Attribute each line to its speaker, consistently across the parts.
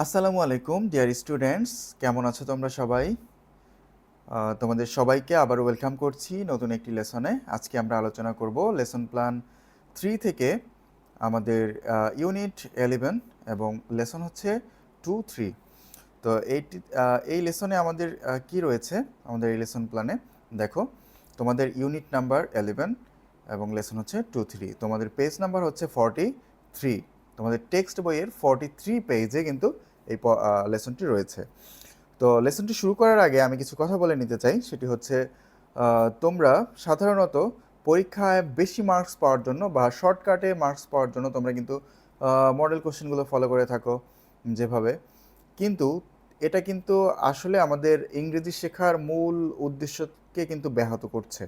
Speaker 1: আসসালামু আলাইকুম dear students কেমন আছো তোমরা সবাই? তোমাদের সবাইকে আবার ওয়েলকাম করছি নতুন একটি লেসনে আজকে আমরা আলোচনা করব লেসন প্ল্যান থ্রি থেকে আমাদের ইউনিট এলেভেন এবং লেসন হচ্ছে টু থ্রি তো এইটি এই লেসনে আমাদের কি রয়েছে? আমাদের এই লেসন প্ল্যানে দেখো, তোমাদের ইউনিট নাম্বার এলেভেন এবং লেসন হচ্ছে টু থ্রি তোমাদের পেজ নাম্বার হচ্ছে ফর্টি থ্রি তোমাদের টেক্সট বইয়ের ফর্টি থ্রি পেজে কিন্তু এই লেসনটি রয়েছে। তো লেসনটি শুরু করার আগে আমি কিছু কথা বলে নিতে চাই। সেটি হচ্ছে তোমরা সাধারণত পরীক্ষায় বেশি মার্কস পাওয়ার জন্য বা শর্টকাটে মার্কস পাওয়ার জন্য তোমরা কিন্তু মডেল কোশ্চেনগুলো ফলো করে থাকো যেভাবে। কিন্তু এটা কিন্তু আসলে আমাদের ইংরেজি শেখার মূল উদ্দেশ্যকে কিন্তু ব্যাহত করছে।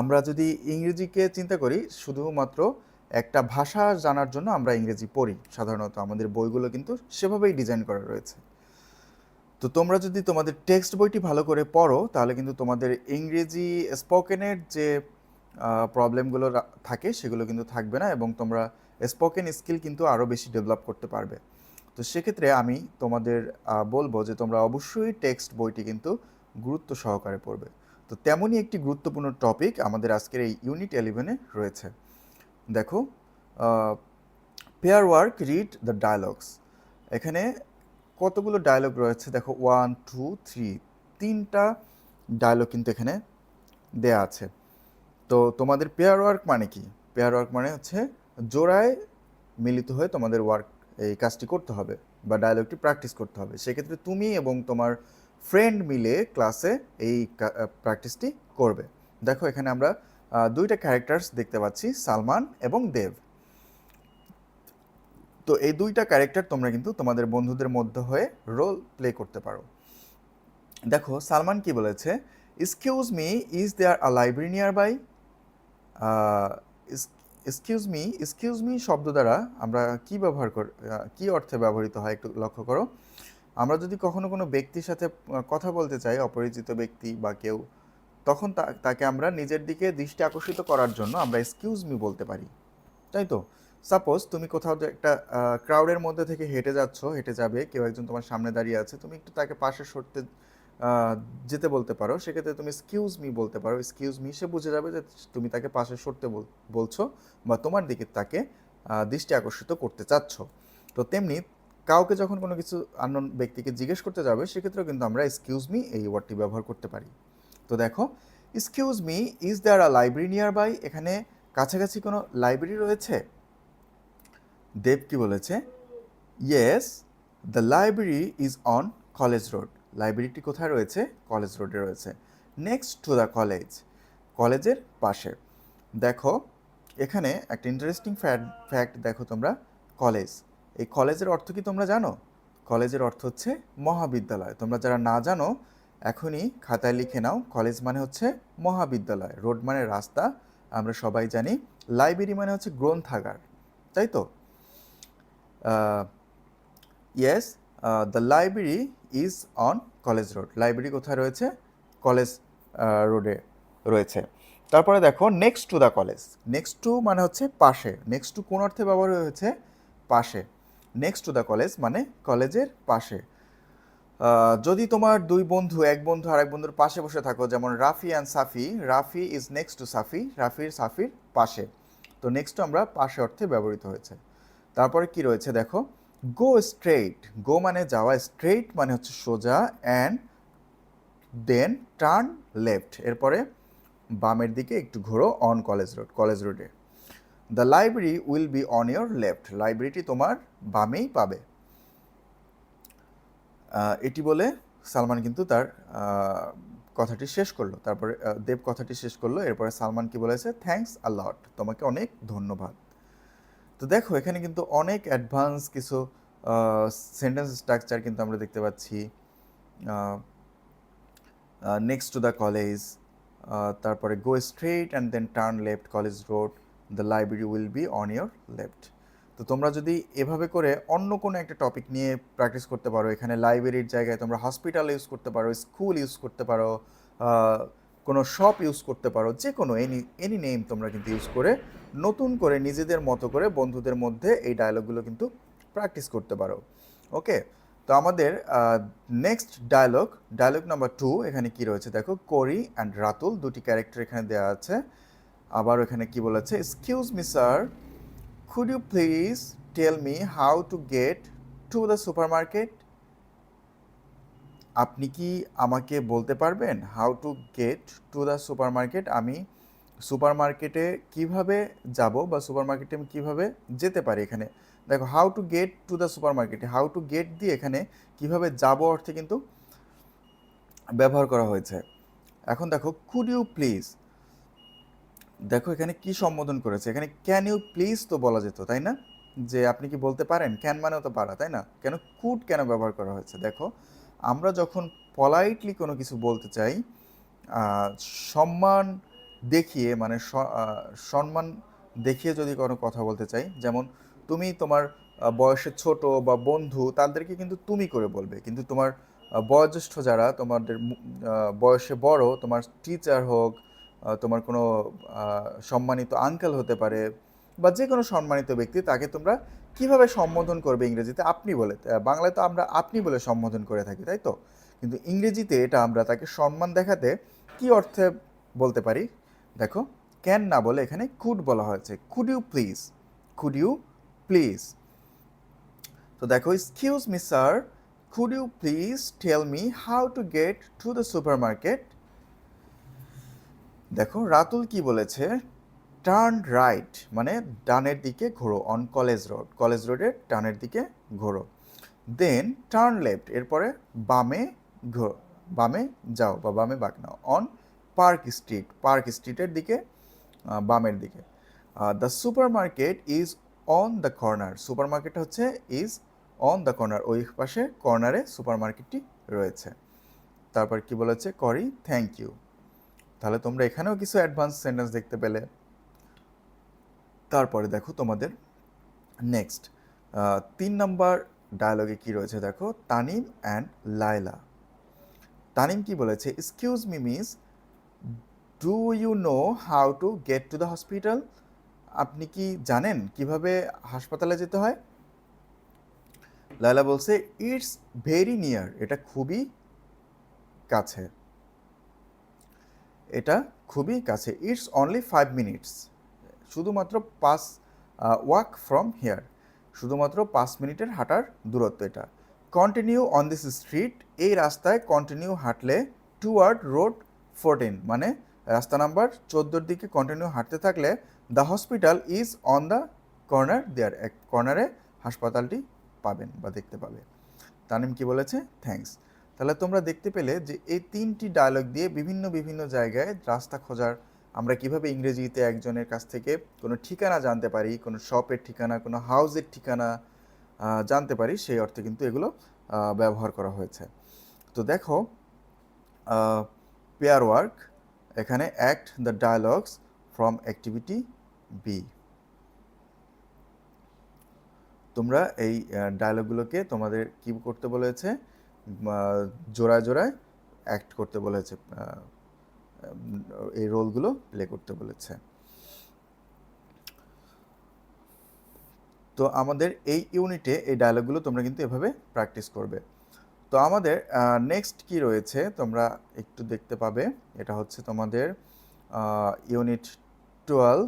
Speaker 1: আমরা যদি ইংরেজিকে চিন্তা করি, শুধুমাত্র একটা ভাষা জানার জন্য আমরা ইংরেজি পড়ি। সাধারণত আমাদের বইগুলো কিন্তু সেভাবেই ডিজাইন করা রয়েছে। তো তোমরা যদি তোমাদের টেক্সট বইটি ভালো করে পড়ো, তাহলে কিন্তু তোমাদের ইংরেজি স্পোকেনের যে প্রবলেমগুলো থাকে সেগুলো কিন্তু থাকবে না এবং তোমরা স্পোকেন স্কিল কিন্তু আরও বেশি ডেভেলপ করতে পারবে। তো সেক্ষেত্রে আমি তোমাদের বলব যে তোমরা অবশ্যই টেক্সট বইটি কিন্তু গুরুত্ব সহকারে পড়বে। তো তেমনই একটি গুরুত্বপূর্ণ টপিক আমাদের আজকের এই ইউনিট এলেভেনে রয়েছে। দেখো pair work read the dialogues এখানে কতগুলো ডায়লগ রয়েছে? দেখো ওয়ান টু থ্রি তিনটা ডায়লগ কিন্তু এখানে দেয়া আছে। তো তোমাদের পেয়ার ওয়ার্ক মানে কি? পেয়ার ওয়ার্ক মানে হচ্ছে জোড়ায় মিলিত হয়ে তোমাদের ওয়ার্ক এই কাজটি করতে হবে বা ডায়লগটি প্র্যাকটিস করতে হবে। সেক্ষেত্রে তুমি এবং তোমার ফ্রেন্ড মিলে ক্লাসে এই প্র্যাকটিসটি করবে। দেখো, এখানে আমরা দুইটা ক্যারেক্টার্স দেখতে পাচ্ছি, সালমান এবং দেব। তো এই দুইটা ক্যারেক্টার তোমরা কিন্তু তোমাদের বন্ধুদের মধ্যে হয়ে রোল প্লে করতে পারো। দেখো, সালমান কি বলেছে? Excuse me is there a library nearby excuse me excuse me শব্দ দ্বারা আমরা কি ব্যবহার কর কি অর্থে ব্যবহৃত হয় একটু লক্ষ্য করো। আমরা যদি কখনো কোনো ব্যক্তির সাথে কথা বলতে চাই, অপরিচিত ব্যক্তি বা কেউ তখন তাকে আমরা নিজের দিকে দৃষ্টি আকর্ষিত করার জন্য আমরা এক্সকিউজ মি বলতে পারি। তাই তো? সাপোজ তুমি কোথাও একটা ক্রাউডের মধ্যে থেকে হেঁটে যাচ্ছ, হেঁটে যাবে, কেউ একজন তোমার সামনে দাঁড়িয়ে আছে, তুমি একটু তাকে পাশে সরতে যেতে বলতে পারো। সেক্ষেত্রে তুমি এক্সকিউজ মি বলতে পারো। এক্সকিউজ মি সে বুঝে যাবে যে তুমি তাকে পাশে সরতে বলছো বা তোমার দিকে তাকে দৃষ্টি আকর্ষিত করতে চাচ্ছ। তো তেমনি কাউকে যখন কোনো কিছু আননোন ব্যক্তিকে জিজ্ঞেস করতে যাবে, সেক্ষেত্রেও কিন্তু আমরা এক্সকিউজ মি এই ওয়ার্ডটি ব্যবহার করতে পারি। তো দেখো excuse me is there a library nearby এখানে কাছাকাছি কোনো লাইব্রেরি রয়েছে? দেব কি বলেছে? Yes the library is on college road লাইব্রেরিটি কোথায় রয়েছে? কলেজ রোডে রয়েছে। নেক্সট টু দ্য কলেজ কলেজের পাশে। দেখো, এখানে একটা ইন্টারেস্টিং ফ্যাক্ট দেখো তোমরা কলেজ এই কলেজের অর্থ কি তোমরা জানো? কলেজের অর্থ হচ্ছে মহাবিদ্যালয়। তোমরা যারা না জানো এখনই খাতায় লিখে নাও, কলেজ মানে হচ্ছে মহাবিদ্যালয়, রোড মানে রাস্তা, আমরা সবাই জানি। লাইব্রেরি মানে হচ্ছে গ্রন্থাগার, তাই তো? Yes the library is on college road library কোথায় রয়েছে? কলেজ রোডে রয়েছে। তারপরে দেখো next to the college next to মানে হচ্ছে পাশে নেক্সট টু কোন অর্থে ব্যবহার হয়েছে? পাশে। নেক্সট টু দ্য কলেজ মানে কলেজের পাশে। যদি তোমার দুই বন্ধু, এক বন্ধু আর এক বন্ধুর পাশে বসে থাকো, যেমন Rafi and Safi, Rafi is next to Safi, রাফির সাফির পাশে। তো নেক্সট আমরা পাশে অর্থে ব্যবহৃত হয়েছে। তারপরে কি রয়েছে দেখো? গো স্ট্রেইট গো মানে যাওয়া স্ট্রেইট মানে হচ্ছে সোজা অ্যান্ড দেন টার্ন লেফট এরপরে বামের দিকে একটু ঘোরো অন কলেজ রোড কলেজ রোডে the library will be on your left লাইব্রেরিটি তোমার বামেই পাবে। এটি বলে সালমান কিন্তু তার কথাটি শেষ করল। তারপরে দেব কথাটি শেষ করল। এরপরে সালমান কি বলেছে? থ্যাঙ্কস আ লট তোমাকে অনেক ধন্যবাদ। তো দেখো, এখানে কিন্তু অনেক অ্যাডভান্স কিছু সেন্টেন্স স্ট্রাকচার কিন্তু আমরা দেখতে পাচ্ছি। নেক্সট টু দ্য কলেজ তারপরে go straight and then turn left college road the library will be on your left তো তোমরা যদি এভাবে করে অন্য কোনো একটা টপিক নিয়ে প্র্যাকটিস করতে পারো, এখানে লাইব্রেরির জায়গায় তোমরা হসপিটাল ইউজ করতে পারো স্কুল ইউজ করতে পারো কোনো শপ ইউজ করতে পারো যে কোনো এনি এনি নেম তোমরা কিন্তু ইউজ করে নতুন করে নিজেদের মতো করে বন্ধুদের মধ্যে এই ডায়লগগুলো কিন্তু প্র্যাকটিস করতে পারো। ওকে তো আমাদের next dialogue dialogue number two এখানে কি রয়েছে? দেখো করি অ্যান্ড রাতুল দুটি ক্যারেক্টার এখানে দেওয়া আছে। আবার এখানে কি বলেছে? Excuse me sir you please tell me how to get to the supermarket আপনি কি আমাকে বলতে পারবেন how to get to the supermarket আমি সুপার মার্কেটে কীভাবে যাব বা সুপার মার্কেটে আমি কীভাবে যেতে পারি এখানে? দেখো how to get to the super মার্কেটে হাউ টু গেট দিয়ে এখানে কীভাবে যাব অর্থে কিন্তু ব্যবহার করা হয়েছে। এখন দেখো কুড ইউ প্লিজ দেখো এখানে কি সম্বোধন করেছে? এখানে ক্যান ইউ প্লিজ তো বলা যেত, তাই না? যে আপনি কি বলতে পারেন? ক্যান মানেও তো পারা, তাই না? কেন? কুড কেন ব্যবহার করা হয়েছে? দেখো, আমরা যখন পলাইটলি কোনো কিছু বলতে চাই সম্মান দেখিয়ে মানে সম্মান দেখিয়ে যদি কোনো কথা বলতে চাই, যেমন তুমি তোমার বয়সে ছোট বা বন্ধু, তাদেরকে কিন্তু তুমি করে বলবে। কিন্তু তোমার বয়োজ্যেষ্ঠ যারা, তোমাদের বয়সে বড়, তোমার টিচার হোক তোমার কোনো সম্মানিত আঙ্কেল হতে পারে বা যে কোনো সম্মানিত ব্যক্তি তাকে তোমরা কীভাবে সম্বোধন করবে ইংরেজিতে? আপনি বলে বাংলায় তো আমরা আপনি বলে সম্বোধন করে থাকি, তাই তো? কিন্তু ইংরেজিতে এটা আমরা তাকে সম্মান দেখাতে কি অর্থে বলতে পারি? দেখো ক্যান না বলে এখানে কুড বলা হয়েছে। Could you please could you please তো দেখো excuse me sir could you please tell me how to get to the supermarket দেখো, রাতুল কি বলেছে? টার্ন রাইট মানে ডানের দিকে ঘোরো অন কলেজ রোড কলেজ রোডের ডানের দিকে ঘোরো। দেন টার্ন লেফট এরপরে বামে ঘো- বামে যাও বা বামে বাঁক নাও অন পার্ক স্ট্রিট পার্ক স্ট্রিটের দিকে বামের দিকে। The supermarket is on the corner supermarket হচ্ছে ইজ অন দ্য কর্নার ওই পাশে কর্নারে সুপার মার্কেটটি রয়েছে। তারপর কি বলেছে? করি থ্যাংক ইউ তাহলে তোমরা এখানেও কিছু অ্যাডভান্স সেন্টেন্স দেখতে পেলে। তারপরে দেখো তোমাদের নেক্সট তিন নম্বর ডায়লগে কি রয়েছে দেখো? তানিম অ্যান্ড লায়লা। তানিম কি বলেছে? Excuse me miss do you know how to get to the hospital আপনি কি জানেন কীভাবে হাসপাতালে যেতে হয়? লায়লা বলছে ইটস ভেরি নিয়ার এটা খুবই কাছে। এটা খুবই কাছে। ইটস অনলি ফাইভ মিনিটস শুধুমাত্র পাঁচ ওয়াক ফ্রম হিয়ার শুধুমাত্র পাঁচ মিনিটের হাঁটার দূরত্ব এটা। কন্টিনিউ অন দিস স্ট্রিট এই রাস্তায় কন্টিনিউ হাঁটলে টুয়ার্ড রোড ফোরটিন মানে রাস্তা নাম্বার চোদ্দোর দিকে কন্টিনিউ হাঁটতে থাকলে the hospital is on the corner there এক কর্নারে হাসপাতালটি পাবেন বা দেখতে পাবে। তানিম কি বলেছে? থ্যাঙ্কস তাহলে তোমরা দেখতে পেলে যে এই তিনটি ডায়লগ দিয়ে বিভিন্ন বিভিন্ন জায়গায় রাস্তা খোঁজার আমরা কীভাবে ইংরেজিতে একজনের কাছ থেকে কোনো ঠিকানা জানতে পারি, কোনো শপের ঠিকানা, কোনো হাউসের ঠিকানা জানতে পারি, সেই অর্থে কিন্তু এগুলো ব্যবহার করা হয়েছে। তো দেখো পেয়ার ওয়ার্ক এখানে act the dialogues from activity B তোমরা এই ডায়লগগুলোকে তোমাদের কি করতে বলেছে? জোড়ায় জোড়ায় অ্যাক্ট করতে বলেছে এই রোলগুলো প্লে করতে বলেছে। তো আমাদের এই ইউনিটে এই ডায়লগগুলো তোমরা কিন্তু এভাবে প্র্যাকটিস করবে। তো আমাদের নেক্সট কি রয়েছে তোমরা একটু দেখতে পাবে, এটা হচ্ছে তোমাদের ইউনিট টুয়েলভ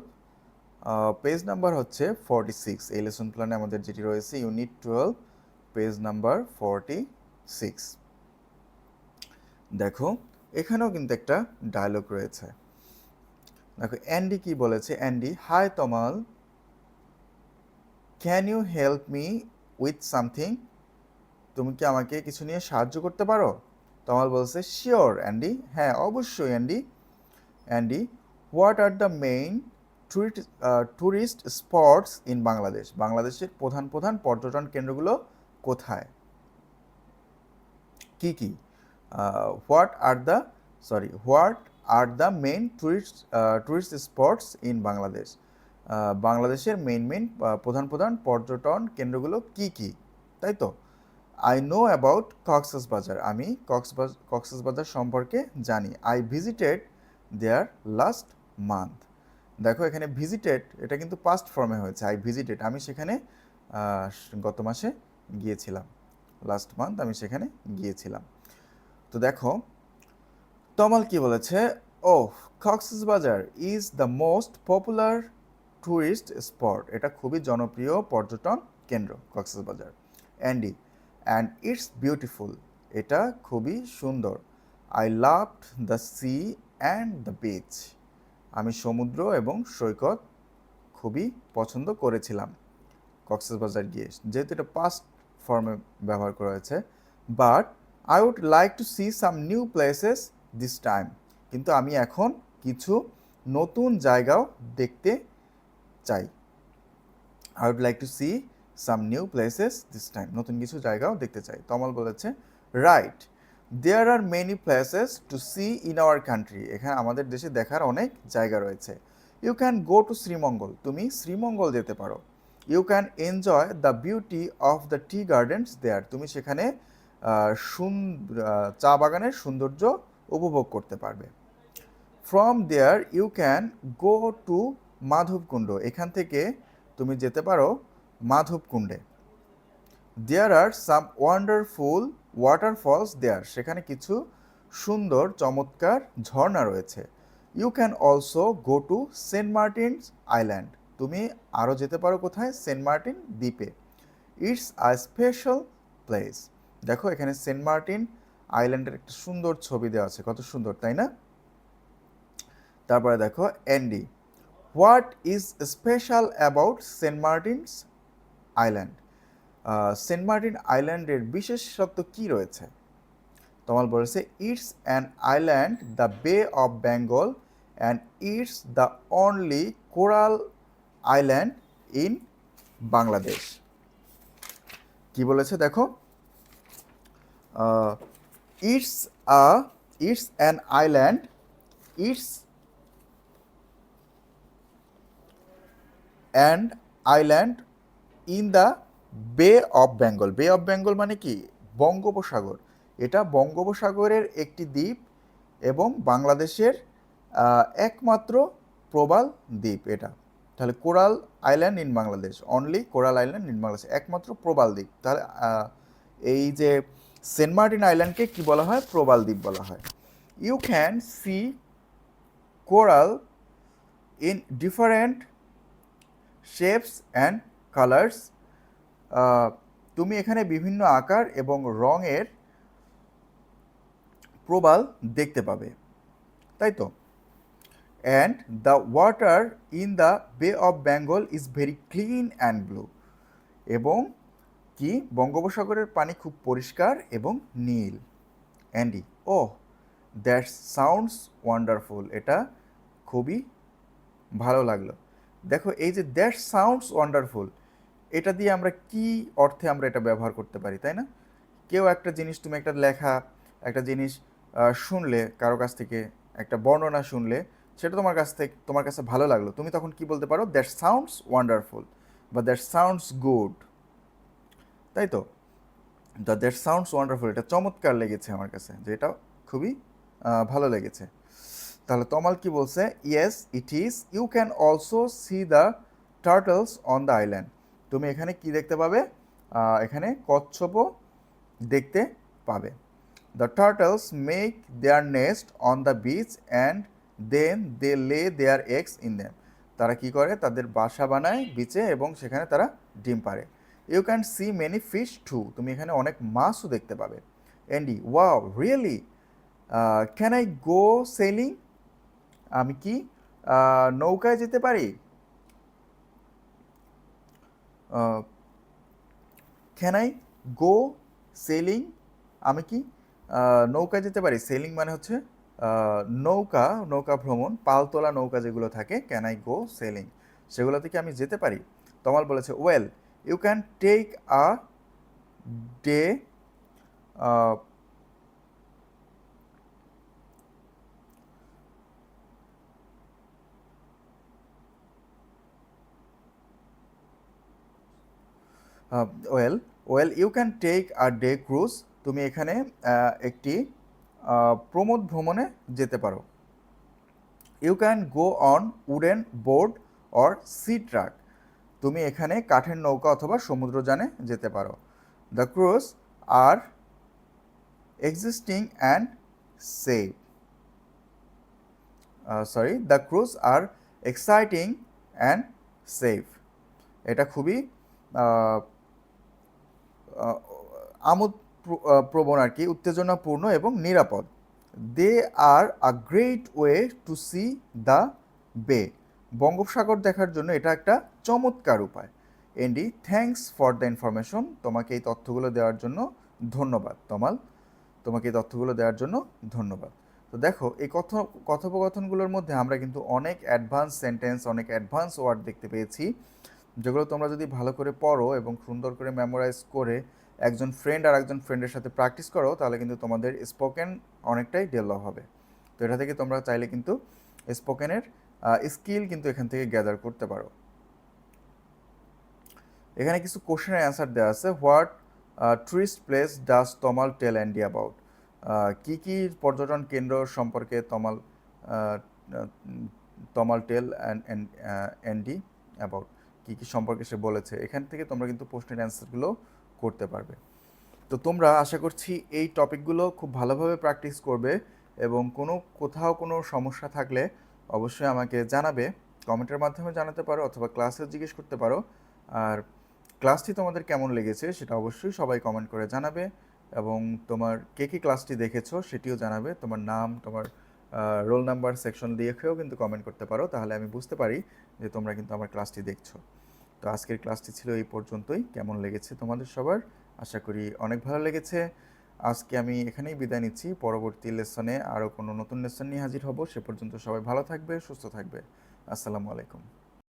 Speaker 1: পেজ নাম্বার হচ্ছে ফর্টি সিক্স এই লেসন প্ল্যানে আমাদের যেটি রয়েছে unit twelve page number forty six দেখো, এখানেও কিন্তু একটা ডায়লগ রয়েছে। দেখো অ্যান্ডি কি বলেছে? Andy hi Tamal can you help me with something তুমি কি আমাকে কিছু নিয়ে সাহায্য করতে পারো? তমাল বলছে শিওর অ্যান্ডি হ্যাঁ অবশ্যই Andy Andy what are the main tourist spots in Bangladesh বাংলাদেশের প্রধান প্রধান পর্যটন কেন্দ্রগুলো কোথায়? কি কি? What are the sorry what are the main tourist tourist spots in Bangladesh বাংলাদেশের মেইন মেন প্রধান প্রধান পর্যটন কেন্দ্রগুলো কি কি? তাই তো? আই নো অ্যাবাউট কক্সেস বাজার আমি কক্সবাজ কক্সেস বাজার সম্পর্কে জানি। I visited there last month দেখো, এখানে ভিজিটেড এটা কিন্তু পাস্ট ফর্মে হয়েছে। আই ভিজিটেড আমি সেখানে গত মাসে গিয়েছিলাম। লাস্ট মান্থ আমি সেখানে গিয়েছিলাম। তো দেখো, তমাল কি বলেছে? ও Cox's Bazar is the most popular tourist spot এটা খুবই জনপ্রিয় পর্যটন কেন্দ্র Cox's Bazar Andy and it's beautiful এটা খুবই সুন্দর। I loved the sea and the beach আমি সমুদ্র এবং সৈকত খুবই পছন্দ করেছিলাম কক্সবাজার গিয়ে। যেহেতু এটা পাস্ট ফর্মে ব্যবহার করা হয়েছে। But I would like to see some new places this time কিন্তু আমি এখন কিছু নতুন জায়গাও দেখতে চাই। I would like to see some new places this time নতুন কিছু জায়গাও দেখতে চাই। তমল বলেছে right there are many places to see in our country এখানে আমাদের দেশে দেখার অনেক জায়গা রয়েছে। You can go to Sreemangal তুমি শ্রীমঙ্গল যেতে পারো। You can enjoy the beauty of the tea gardens there তুমি সেখানে চা বাগানের সৌন্দর্য উপভোগ করতে পারবে। From there you can go to Madhabkunda এখান থেকে তুমি যেতে পারো মাধবকুণ্ডে। দেয়ার আর সাম ওয়ান্ডারফুল ওয়াটারফলস দেয়ার সেখানে কিছু সুন্দর, চমৎকার ঝর্ণা রয়েছে। You can also go to Saint Martin's island তুমি আরও যেতে পারো কোথায়? সেন্ট মার্টিন দ্বীপে। It's a special place. দেখো, এখানে সেন্ট মার্টিন আইল্যান্ডের একটা সুন্দর ছবি দেওয়া আছে। কত সুন্দর, তাই না? তারপরে দেখো, Andy. What is special about Saint Martin's island? Saint Martin আইল্যান্ডের বিশেষত্ব কি রয়েছে? তোমার বলেছে, it's an island, the Bay of Bengal, and it's the only coral island in Bangladesh. কি বলেছে দেখো? It's a, it's an island, it's and island in the Bay of Bengal. Bay of Bengal মানে কি? বঙ্গোপসাগর। এটা বঙ্গোপসাগরের একটি দ্বীপ এবং বাংলাদেশের একমাত্র প্রবাল দ্বীপ এটা। তাহলে coral island in Bangladesh only coral island in Bangladesh, একমাত্র প্রবাল দ্বীপ। তাহলে এই যে সেন্ট মার্টিন আইল্যান্ডকে কী বলা হয়? প্রবাল দ্বীপ বলা হয়। You can see coral in different shapes and colours তুমি এখানে বিভিন্ন আকার এবং রঙের প্রবাল দেখতে পাবে। তাই তো? And the water in the Bay of Bengal is very clean and blue এবং কি? বঙ্গোপসাগরের পানি খুব পরিষ্কার এবং নীল। Andy oh that sounds wonderful এটা খুবই ভালো লাগল। দেখো, এই যে দ্যাট সাউন্ডস ওয়ান্ডারফুল এটা দিয়ে আমরা কি অর্থে আমরা এটা ব্যবহার করতে পারি, তাই না? কেউ একটা জিনিস, তুমি একটা লেখা, একটা জিনিস শুনলে, কারও কাছ থেকে একটা বর্ণনা শুনলে সেটা তোমার কাছ থেকে, তোমার কাছে ভালো লাগল। তুমি তখন কি বলতে পারো? দ্যাট সাউন্ডস ওয়ান্ডারফুল বা দ্যাট সাউন্ডস গুড তাই তো? দ্য দ্যাট সাউন্ডস ওয়ান্ডারফুল এটা চমৎকার লেগেছে আমার কাছে, যে এটা খুবই ভালো লেগেছে। তাহলে তমাল কি বলছে? Yes it is you can also see the turtles on the island তুমি এখানে কি দেখতে পাবে? এখানে কচ্ছপও দেখতে পাবে। The turtles make their nest on the beach and then they lay their eggs in them তারা কি করে? তাদের বাসা বানায়, বিচে এবং সেখানে তারা ডিম পারে you can see many fish too তুমি এখানে অনেক মাছও দেখতে পাবে। Andy wow really can I go sailing আমি কি নৌকায় যেতে পারি? ক্যান আই গো সেলিং আমি কি নৌকায় যেতে পারি? সেলিং মানে হচ্ছে নৌকা নৌকা ভ্রমণ, পালতোলা নৌকা যেগুলো থাকে ক্যান আই গো সেলিং সেগুলোতে কি আমি যেতে পারি। তমাল বলেছে well you can take a day well well you can take a day cruise তুমি এখানে একটি প্রমোদ ভ্রমণে যেতে পারো। You can go on wooden board or sea truck তুমি এখানে কাঠের নৌকা অথবা সমুদ্রযানে যেতে পারো। The cruise are existing and safe sorry the cruise are exciting and safe এটা খুবই আমোদ প্রবণ আর কি, উত্তেজনাপূর্ণ এবং নিরাপদ। They are a great way to see the bay বঙ্গোপসাগর দেখার জন্য এটা একটা চমৎকার উপায়। Andy thanks for the information তোমাকে এই তথ্যগুলো দেওয়ার জন্য ধন্যবাদ, তমাল। তোমাকে এই তথ্যগুলো দেওয়ার জন্য ধন্যবাদ। তো দেখো, এই কথ কথোপকথনগুলোর মধ্যে আমরা কিন্তু অনেক অ্যাডভান্স সেন্টেন্স অনেক অ্যাডভান্স ওয়ার্ড দেখতে পেয়েছি। যেগুলো তোমরা যদি ভালো করে পড়ো এবং সুন্দর করে মেমোরাইজ করে একজন ফ্রেন্ড আর একজন ফ্রেন্ডের সাথে প্র্যাকটিস করো, তাহলে কিন্তু তোমাদের স্পোকেন অনেকটাই ডেভেলপ হবে। তো এটা থেকে তোমরা চাইলে কিন্তু স্পোকেনের স্কিল কিন্তু এখান থেকে গ্যাদার করতে পারো। এখানে কিছু কোশ্চেনের অ্যান্সার দেওয়া আছে what tourist place does Tamal tell Andy about কী কী পর্যটন কেন্দ্র সম্পর্কে Tamal Tamal tell and Andy about কী কী সম্পর্কে সে বলেছে? এখান থেকে তোমরা কিন্তু প্রশ্নের অ্যান্সারগুলো করতে পারবে। তো তোমরা আশা করছি এই টপিকগুলো খুব ভালোভাবে প্র্যাকটিস করবে এবং কোনো কোথাও কোনো সমস্যা থাকলে অবশ্যই আমাকে জানাবে, কমেন্টের মাধ্যমে জানাতে পারো অথবা ক্লাসে জিজ্ঞেস করতে পারো। আর ক্লাসটি তোমাদের কেমন লেগেছে সেটা অবশ্যই সবাই কমেন্ট করে জানাবে এবং তোমার কে কে ক্লাসটি দেখেছ সেটিও জানাবে। তোমার নাম, তোমার রোল নাম্বার, সেকশন দিয়েও কিন্তু কমেন্ট করতে পারো। তাহলে আমি বুঝতে পারি যে তোমরা কিন্তু আমার ক্লাসটি দেখছ। তো আজকের ক্লাসটি ছিল এই পর্যন্তই। কেমন লেগেছে তোমাদের সবার? আশা করি অনেক ভালো লেগেছে। আজকে আমি এখানেই বিদায় নিচ্ছি। পরবর্তী লেসনে আরও কোনো নতুন লেসন নিয়ে হাজির হব। সে পর্যন্ত সবাই ভালো থাকবে, সুস্থ থাকবে। আসসালামু আলাইকুম।